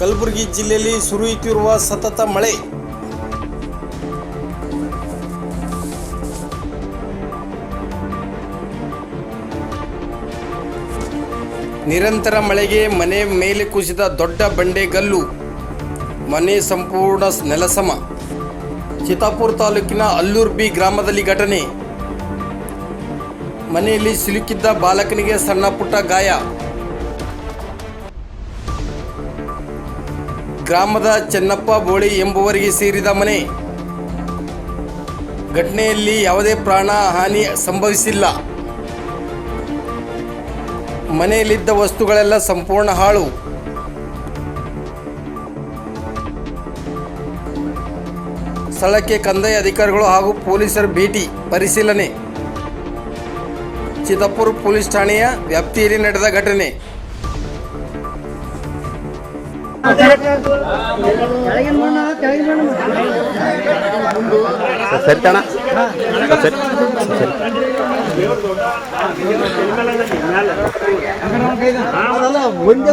ಕಲಬುರಗಿ ಜಿಲ್ಲೆಯಲ್ಲಿ ಸುರಿಯುತ್ತಿರುವ ಸತತ ಮಳೆ. ನಿರಂತರ ಮಳೆಗೆ ಮನೆ ಮೇಲೆ ಕುಸಿದ ದೊಡ್ಡ ಬಂಡೆಗಲ್ಲು. ಮನೆ ಸಂಪೂರ್ಣ ನೆಲಸಮ. ಚಿತ್ತಾಪುರ ತಾಲೂಕಿನ ಅಲ್ಲೂರ್ಬಿ ಗ್ರಾಮದಲ್ಲಿ ಘಟನೆ. ಮನೆಯಲ್ಲಿ ಸಿಲುಕಿದ್ದ ಬಾಲಕನಿಗೆ ಸಣ್ಣ ಪುಟ್ಟ ಗಾಯ. ಗ್ರಾಮದ ಚೆನ್ನಪ್ಪ ಬೋಳಿ ಎಂಬುವರಿಗೆ ಸೇರಿದ ಮನೆ. ಘಟನೆಯಲ್ಲಿ ಯಾವುದೇ ಪ್ರಾಣ ಹಾನಿ ಸಂಭವಿಸಿಲ್ಲ. ಮನೆಯಲ್ಲಿದ್ದ ವಸ್ತುಗಳೆಲ್ಲ ಸಂಪೂರ್ಣ ಹಾಳು. ಸ್ಥಳಕ್ಕೆ ಕಂದಾಯ ಅಧಿಕಾರಿಗಳು ಹಾಗೂ ಪೊಲೀಸರ ಭೇಟಿ, ಪರಿಶೀಲನೆ. ಚಿತ್ತಾಪುರ ಪೊಲೀಸ್ ಠಾಣೆಯ ವ್ಯಾಪ್ತಿಯಲ್ಲಿ ನಡೆದ ಘಟನೆ. ಸರಿ ತಣ ಸರಿ ಒಂದೇ